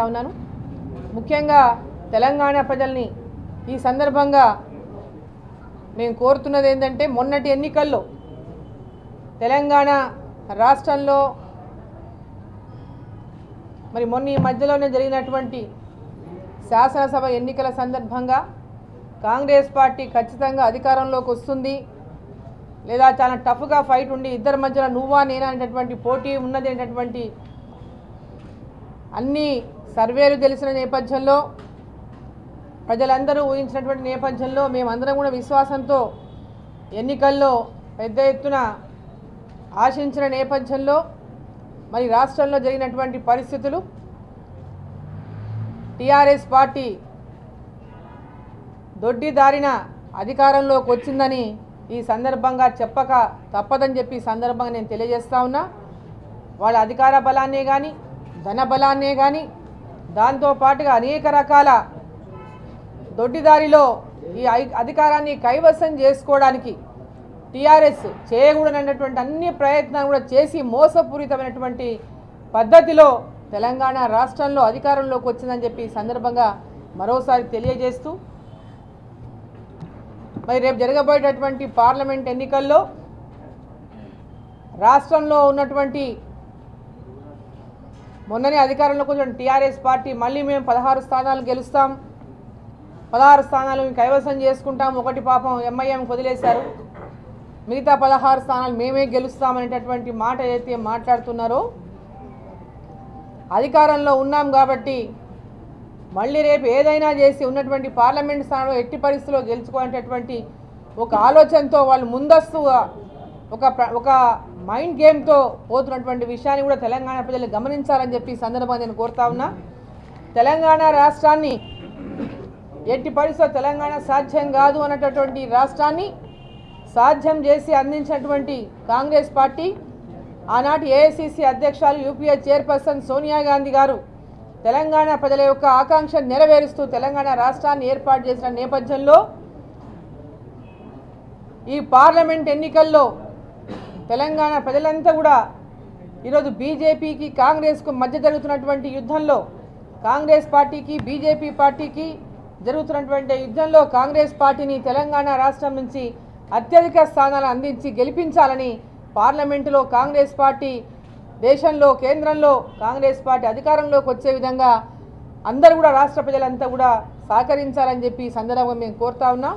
ఉన్నాను. ముఖ్యంగా తెలంగాణ ప్రజల్ని ఈ సందర్భంగా మేము కోరుతున్నది ఏంటంటే మొన్నటి ఎన్నికల్లో తెలంగాణ రాష్ట్రంలో మరి మొన్న ఈ మధ్యలోనే జరిగినటువంటి శాసనసభ ఎన్నికల సందర్భంగా కాంగ్రెస్ పార్టీ ఖచ్చితంగా అధికారంలోకి వస్తుంది. లేదా చాలా టఫ్గా ఫైట్ ఉండి ఇద్దరి మధ్యలో నువ్వా నేనా అనేటటువంటి పోటీ ఉన్నది అనేటటువంటి అన్ని సర్వేలు తెలిసిన నేపథ్యంలో ప్రజలందరూ ఊహించినటువంటి నేపథ్యంలో మేమందరం కూడా విశ్వాసంతో ఎన్నికల్లో పెద్ద ఎత్తున ఆశించిన నేపథ్యంలో మరి రాష్ట్రంలో జరిగినటువంటి పరిస్థితులు టీఆర్ఎస్ పార్టీ దొడ్డిదారిన అధికారంలోకి వచ్చిందని ఈ సందర్భంగా చెప్పక తప్పదని చెప్పి సందర్భంగా నేను తెలియజేస్తా ఉన్నా. వాళ్ళ అధికార బలాన్నే కానీ ధన బలాన్నే కానీ దాంతో పాటుగా అనేక రకాల దొడ్డిదారిలో ఈ ఐ- అధికారాన్ని కైవసం చేసుకోవడానికి టీఆర్ఎస్ చేయకూడనటువంటి అన్ని ప్రయత్నాలు కూడా చేసి మోసపూరితమైనటువంటి పద్ధతిలో తెలంగాణ రాష్ట్రంలో అధికారంలోకి వచ్చిందని చెప్పి సందర్భంగా మరోసారి తెలియజేస్తూ మరి రేపు జరగబోయేటటువంటి పార్లమెంట్ ఎన్నికల్లో రాష్ట్రంలో ఉన్నటువంటి మొన్ననే అధికారంలో కొంచెం టీఆర్ఎస్ పార్టీ మళ్ళీ మేము పదహారు స్థానాలు గెలుస్తాం. పదహారు స్థానాలు కైవసం చేసుకుంటాం. ఒకటి పాపం ఎంఐఎం వదిలేశారు. మిగతా పదహారు స్థానాలు మేమే గెలుస్తామనేటటువంటి మాట ఏదైతే మాట్లాడుతున్నారో అధికారంలో ఉన్నాం కాబట్టి మళ్ళీ రేపు ఏదైనా చేసి ఉన్నటువంటి పార్లమెంట్ స్థానంలో ఎట్టి పరిస్థితుల్లో గెలుచుకునేటటువంటి ఒక ఆలోచనతో వాళ్ళు ముందస్తుగా ఒక ఒక మైండ్ గేమ్తో పోతున్నటువంటి విషయాన్ని కూడా తెలంగాణ ప్రజలు గమనించాలని చెప్పి సందర్భంగా నేను కోరుతా ఉన్నా. తెలంగాణ రాష్ట్రాన్ని ఎట్టి పరిస్థితుల్లో తెలంగాణ సాధ్యం కాదు అన్నటువంటి రాష్ట్రాన్ని సాధ్యం చేసి అందించినటువంటి కాంగ్రెస్ పార్టీ ఆనాటి ఏఐసిసి అధ్యక్షాలు యూపీఏ చైర్పర్సన్ సోనియా గాంధీ గారు తెలంగాణ ప్రజల యొక్క ఆకాంక్ష నెరవేరుస్తూ తెలంగాణ రాష్ట్రాన్ని ఏర్పాటు చేసిన నేపథ్యంలో ఈ పార్లమెంట్ ఎన్నికల్లో తెలంగాణ ప్రజలంతా కూడా ఈరోజు బీజేపీకి కాంగ్రెస్కు మధ్య జరుగుతున్నటువంటి యుద్ధంలో కాంగ్రెస్ పార్టీకి బీజేపీ పార్టీకి జరుగుతున్నటువంటి యుద్ధంలో కాంగ్రెస్ పార్టీని తెలంగాణ రాష్ట్రం నుంచి అత్యధిక స్థానాలు అందించి గెలిపించాలని పార్లమెంటులో కాంగ్రెస్ పార్టీ దేశంలో కేంద్రంలో కాంగ్రెస్ పార్టీ అధికారంలోకి వచ్చే విధంగా అందరూ కూడా రాష్ట్ర ప్రజలంతా కూడా సహకరించాలని చెప్పి సందర్భంగా మేము కోరుతా ఉన్నాం.